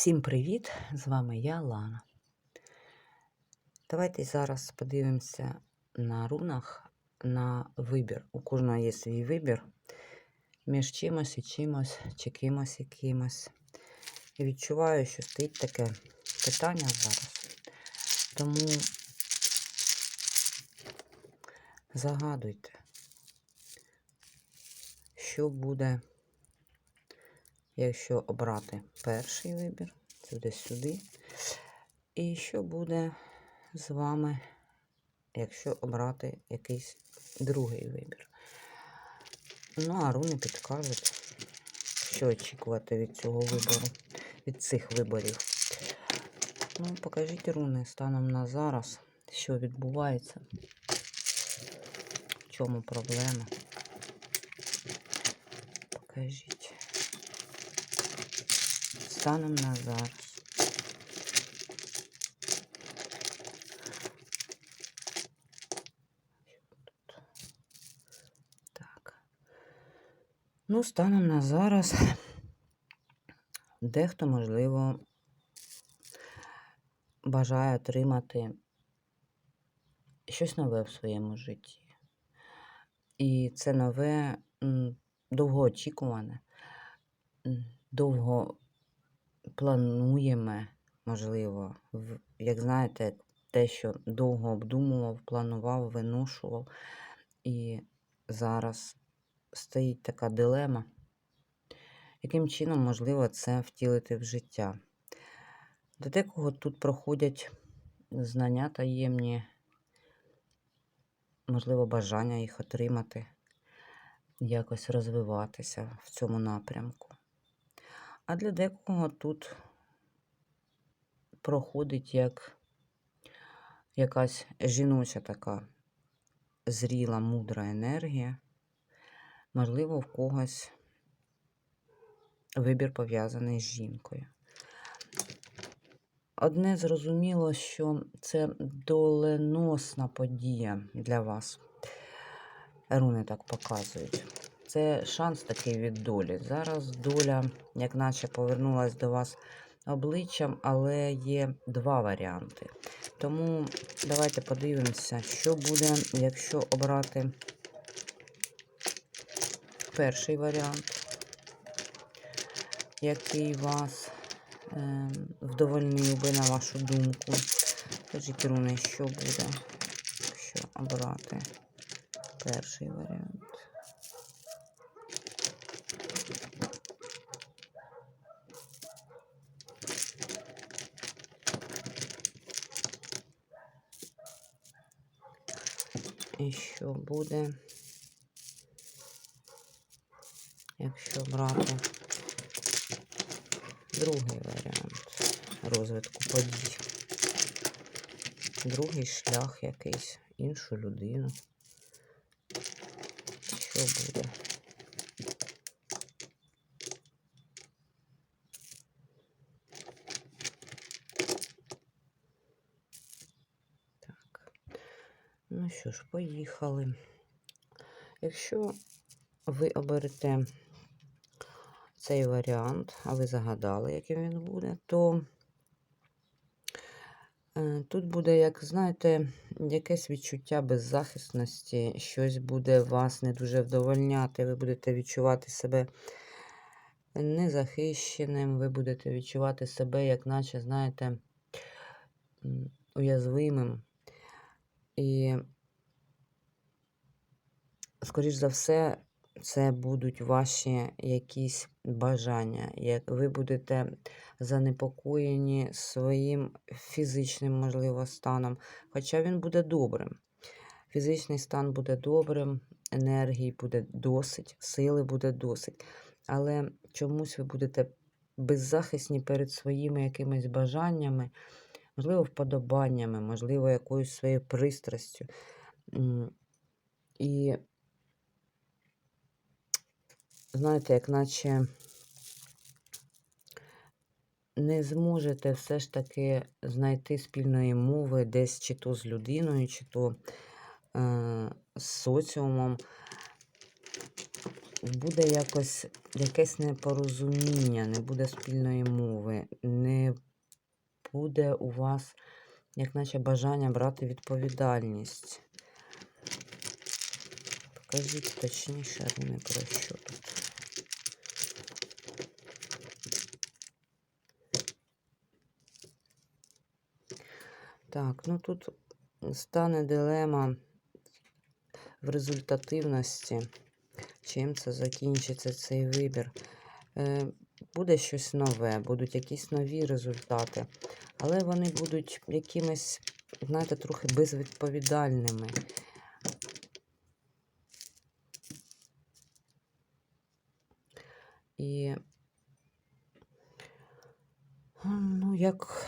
Всім привіт! З вами я, Лана. Давайте зараз подивимося на рунах на вибір. У кожного є свій вибір між чимось і чимось, чи кимось і кимось. І відчуваю, що стоїть таке питання зараз. Тому загадуйте, що буде якщо обрати перший вибір, це десь сюди. І що буде з вами, якщо обрати якийсь другий вибір. Ну, а руни підкажуть, що очікувати від цього вибору, від цих виборів. Ну, покажіть руни станом на зараз, що відбувається, в чому проблема. Покажіть станом на зараз. Так. Ну, станом на зараз дехто, можливо, бажає отримати щось нове в своєму житті. І це нове довгоочікуване, довго плануємо, можливо, як знаєте, те, що довго обдумував, планував, виношував. І зараз стоїть така дилема, яким чином можливо це втілити в життя. До декого тут проходять знання таємні, можливо, бажання їх отримати, якось розвиватися в цьому напрямку. А для декого тут проходить як якась жіноча така зріла, мудра енергія. Можливо, в когось вибір пов'язаний з жінкою. Одне зрозуміло, що це доленосна подія для вас. Руни так показують. Це шанс такий від долі. Зараз доля, як наче, повернулася до вас обличчям, але є два варіанти. Тому давайте подивимося, що буде, якщо обрати перший варіант, який вас е, вдовольнив би на вашу думку. Скажіть, руни, що буде, якщо обрати перший варіант. І що буде, якщо брати другий варіант розвитку подій? Другий шлях якийсь, іншу людину. Що буде? Що ж, поїхали. Якщо ви оберете цей варіант, а ви загадали, яким він буде, то е, тут буде, як знаєте, якесь відчуття беззахисності, щось буде вас не дуже вдовольняти, ви будете відчувати себе незахищеним, ви будете відчувати себе, як наче, знаєте, уязвимим. І, скоріш за все, це будуть ваші якісь бажання. Як ви будете занепокоєні своїм фізичним, можливо, станом, хоча він буде добрим. Фізичний стан буде добрим, енергії буде досить, сили буде досить. Але чомусь ви будете беззахисні перед своїми якимись бажаннями, можливо, вподобаннями, можливо, якоюсь своєю пристрастю. І, знаєте, як наче не зможете все ж таки знайти спільної мови десь чи то з людиною, чи то е, з соціумом. буде якось якесь непорозуміння, не буде спільної мови, не буде у вас, як наче бажання брати відповідальність. Покажіть точніше, не про що тут. Так, ну тут стане дилема в результативності. Чим це закінчиться цей вибір? Е, буде щось нове, будуть якісь нові результати, але вони будуть якимись, знаєте, трохи безвідповідальними. І, ну, як,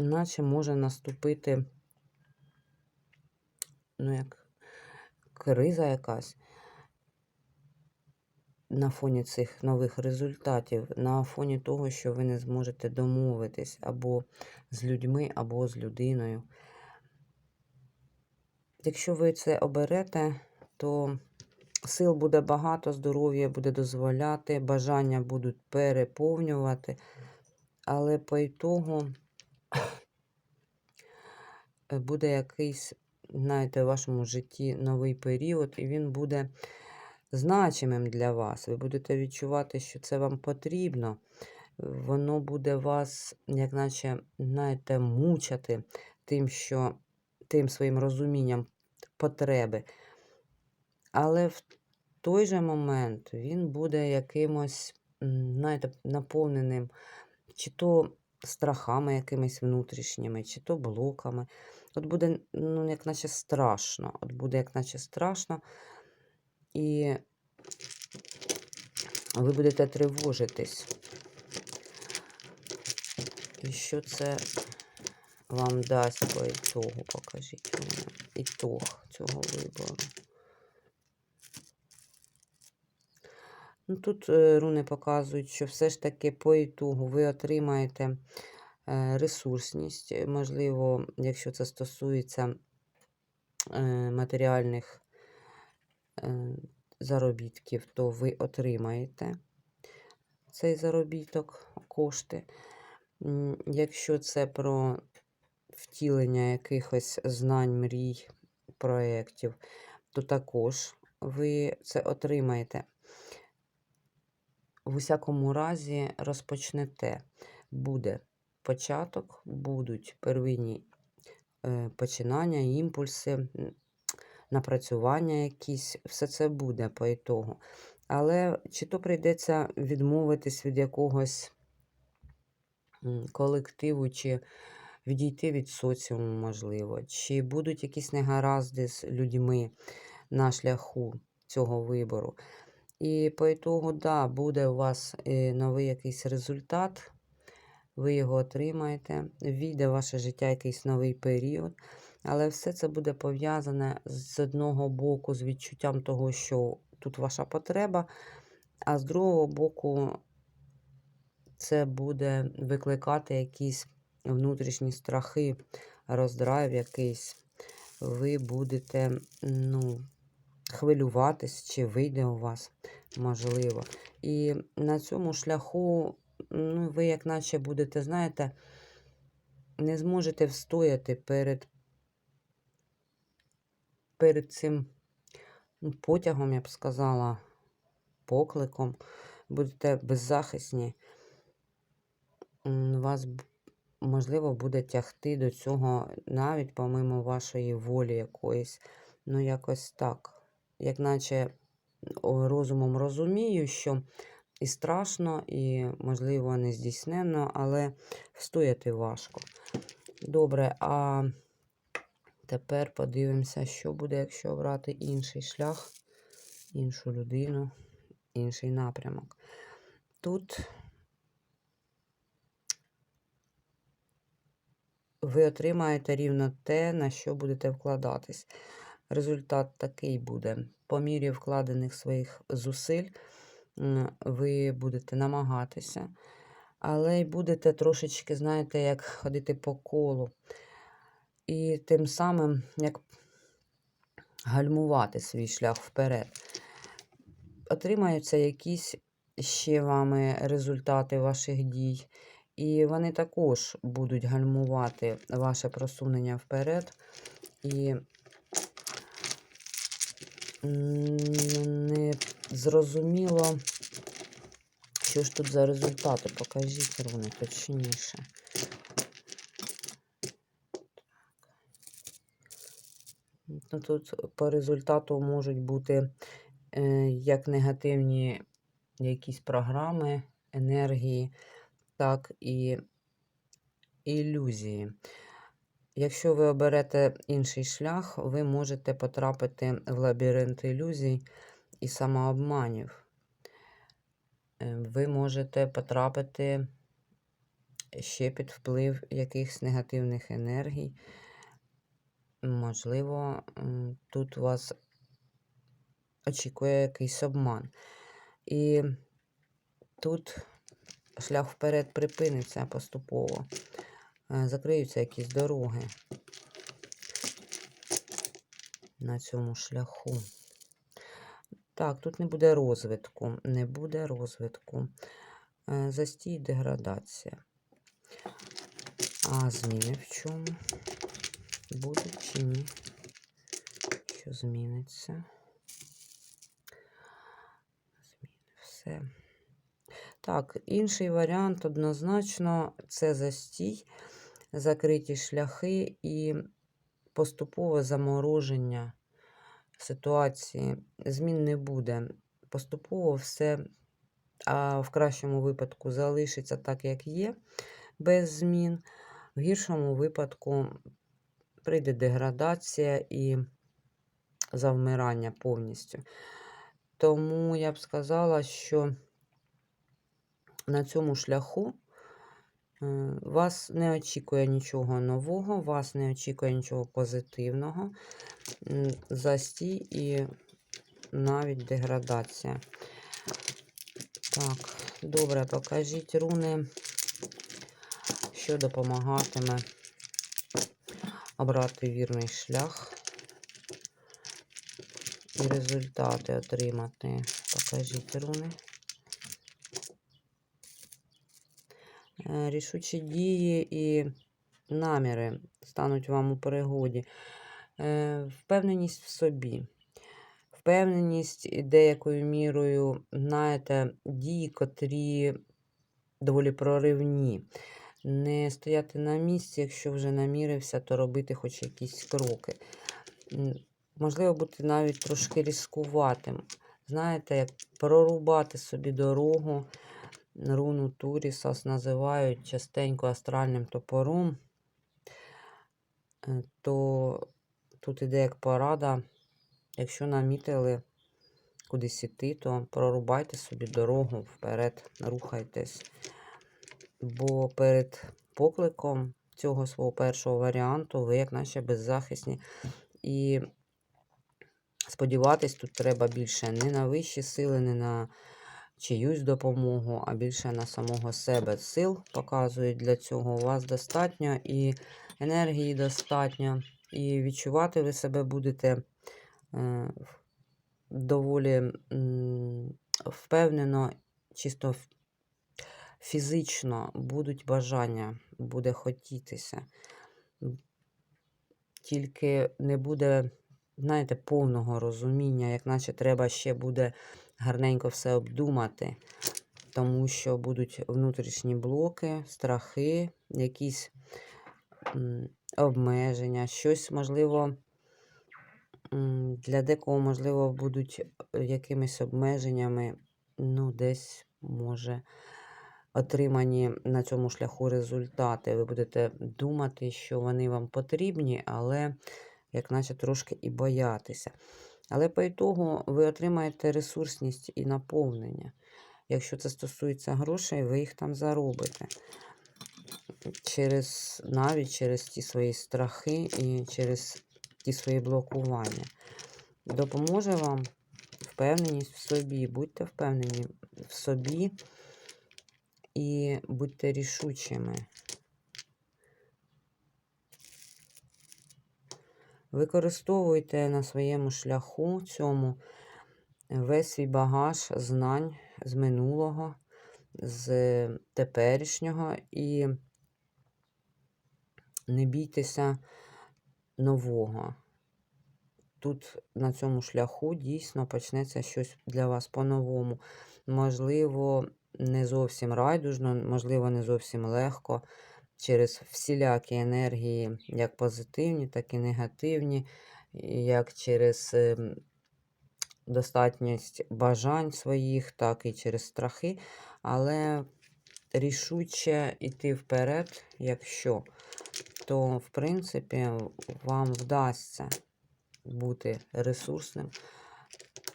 наче може наступити, ну, як криза якась на фоні цих нових результатів, на фоні того, що ви не зможете домовитись або з людьми, або з людиною. Якщо ви це оберете, то сил буде багато, здоров'я буде дозволяти, бажання будуть переповнювати, але по ітогу буде якийсь, знаєте, в вашому житті новий період, і він буде значимим для вас. Ви будете відчувати, що це вам потрібно. Воно буде вас, як наче, знаєте, мучати тим, що, тим своїм розумінням потреби. Але в той же момент він буде якимось, знаєте, наповненим чи то страхами якимись внутрішніми, чи то блоками. От буде, ну, як наче страшно. От буде, як наче страшно. І ви будете тривожитись. І що це вам дасть по ітогу? Покажіть мені ітог цього вибору. Ну, Тут е, руни показують, що все ж таки по ітогу ви отримаєте ресурсність. Можливо, якщо це стосується е, матеріальних заробітків, то ви отримаєте цей заробіток, кошти. Якщо це про втілення якихось знань, мрій, проєктів, то також ви це отримаєте. В усякому разі розпочнете. Буде початок, будуть первинні е, починання, імпульси, напрацювання якісь, все це буде по ітогу. Але чи то прийдеться відмовитись від якогось колективу, чи відійти від соціуму, можливо, чи будуть якісь негаразди з людьми на шляху цього вибору. І по ітогу, да, буде у вас е, новий якийсь результат, ви його отримаєте, війде в ваше життя якийсь новий період. Але все це буде пов'язане з одного боку, з відчуттям того, що тут ваша потреба, а з другого боку, це буде викликати якісь внутрішні страхи, роздрайв якийсь. Ви будете, ну, хвилюватись, чи вийде у вас, можливо. І на цьому шляху, ну, ви, як наче будете, знаєте, не зможете встояти перед перед цим ну, потягом, я б сказала, покликом, будете беззахисні, вас, можливо, буде тягти до цього навіть помимо вашої волі якоїсь. Ну, якось так. Як наче розумом розумію, що і страшно, і, можливо, не здійсненно, але встояти важко. Добре, а Тепер подивимося, що буде, якщо обрати інший шлях, іншу людину, інший напрямок. Тут ви отримаєте рівно те, на що будете вкладатись. Результат такий буде. По мірі вкладених своїх зусиль ви будете намагатися, але й будете трошечки, знаєте, як ходити по колу і тим самим як гальмувати свій шлях вперед. отримаються якісь ще вами результати ваших дій. І вони також будуть гальмувати ваше просунення вперед. І не зрозуміло, що ж тут за результати. Покажіть руни точніше. Ну, Тут по результату можуть бути е, як негативні якісь програми, енергії, так і ілюзії. Якщо ви оберете інший шлях, ви можете потрапити в лабіринт ілюзій і самообманів. Е, Ви можете потрапити ще під вплив якихось негативних енергій. Можливо, тут вас очікує якийсь обман. І тут шлях вперед припиниться поступово. Е, Закриються якісь дороги на цьому шляху. Так, тут не буде розвитку. Не буде розвитку. Е, Застій, деградація. А зміни в чому? Будуть чи ні? Що зміниться? Зміни все. Так, інший варіант однозначно це застій, закриті шляхи і поступове замороження ситуації. Змін не буде. Поступово все, а в кращому випадку залишиться так, як є, без змін. В гіршому випадку прийде деградація і завмирання повністю. Тому я б сказала, що на цьому шляху е, вас не очікує нічого нового, вас не очікує нічого позитивного, застій і навіть деградація. Так, добре, покажіть руни, що допомагатиме обрати вірний шлях і результати отримати. Покажіть руни. Е, Рішучі дії і наміри стануть вам у перегоді. Е, Впевненість в собі. Впевненість і деякою мірою, знаєте, дії, котрі доволі проривні. Не стояти на місці, якщо вже намірився, то робити хоч якісь кроки. Можливо, бути навіть трошки різкуватим. Знаєте, як прорубати собі дорогу. Руну Турісас називають частенько астральним топором, Е, то тут іде як порада. Якщо намітили кудись іти, то прорубайте собі дорогу вперед, рухайтесь. Бо перед покликом цього свого першого варіанту ви, як наче беззахисні. І сподіватись тут треба більше не на вищі сили, не на чиюсь допомогу, а більше на самого себе. Сил показують для цього. У вас достатньо і енергії достатньо. І відчувати ви себе будете е, доволі впевнено, чисто фізично будуть бажання, буде хотітися. Тільки не буде, знаєте, повного розуміння, як наче треба ще буде гарненько все обдумати, тому що будуть внутрішні блоки, страхи, якісь обмеження, щось, можливо, для декого, можливо, будуть е, якимись обмеженнями, ну, десь може отримані на цьому шляху результати. Ви будете думати, що вони вам потрібні, але як наче трошки і боятися. Але по ітогу ви отримаєте ресурсність і наповнення. Якщо це стосується грошей, ви їх там заробите. Через, навіть через ті свої страхи і через ті свої блокування. Допоможе вам впевненість в собі. Будьте впевнені в собі і будьте рішучими. Використовуйте на своєму шляху цьому весь свій багаж знань з минулого, з теперішнього і не бійтеся нового. Тут на цьому шляху дійсно почнеться щось для вас по-новому. Можливо, не зовсім райдужно, можливо, не зовсім легко. Через всілякі енергії, як позитивні, так і негативні, як через ем, достатність бажань своїх, так і через страхи. Але рішуче йти вперед, якщо, то, в принципі, вам вдасться бути ресурсним,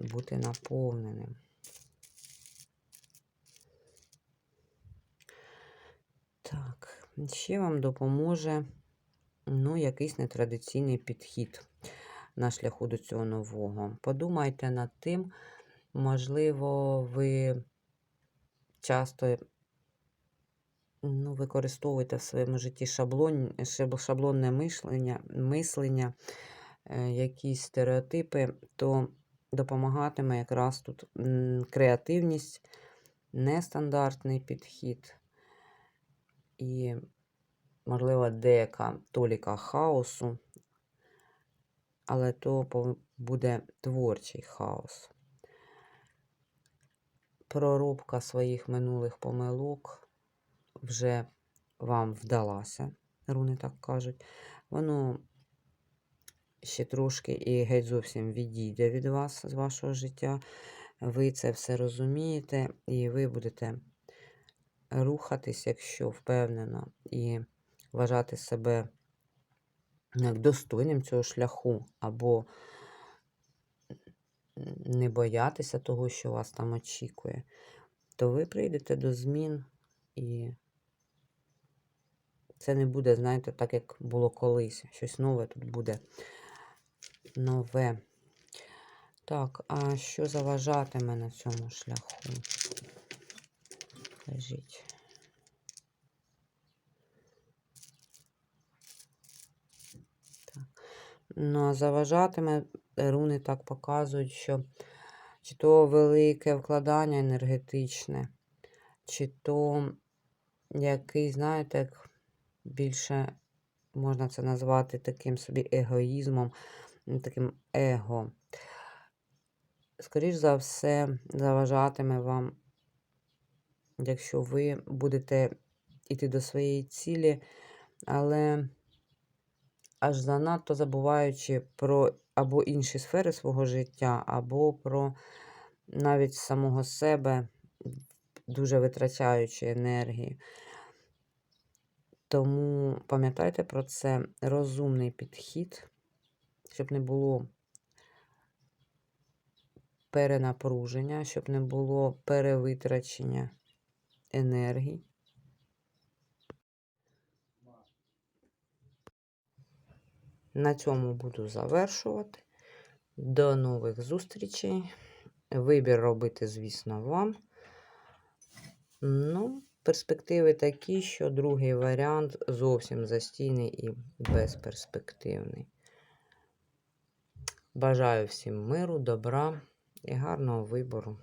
бути наповненим. Так, ще вам допоможе ну, якийсь нетрадиційний підхід на шляху до цього нового. Подумайте над тим, можливо, ви часто ну, використовуєте в своєму житті шаблон, шаблонне мислення, е, якісь стереотипи, то допомагатиме якраз тут креативність, нестандартний підхід і, можливо, деяка толіка хаосу, але то буде творчий хаос. Проробка своїх минулих помилок вже вам вдалася, руни так кажуть. Воно ще трошки і геть зовсім відійде від вас, з вашого життя. Ви це все розумієте, і ви будете рухатись, якщо впевнено, і вважати себе як достойним цього шляху, або не боятися того, що вас там очікує, то ви прийдете до змін і це не буде, знаєте, так, як було колись. Щось нове тут буде нове. Так, а що заважатиме на цьому шляху? Лежить. Так. Ну, а заважатиме, руни так показують, що чи то велике вкладання енергетичне, чи то який, знаєте, як більше можна це назвати таким собі егоїзмом, таким его. Скоріш за все, заважатиме вам, якщо ви будете йти до своєї цілі, але аж занадто забуваючи про або інші сфери свого життя, або про навіть самого себе, дуже витрачаючи енергію. Тому пам'ятайте про це розумний підхід, щоб не було перенапруження, щоб не було перевитрачення енергії. На цьому буду завершувати. До нових зустрічей. Вибір робити, звісно, вам. Ну, перспективи такі, що другий варіант зовсім застійний і безперспективний. Бажаю всім миру, добра і гарного вибору.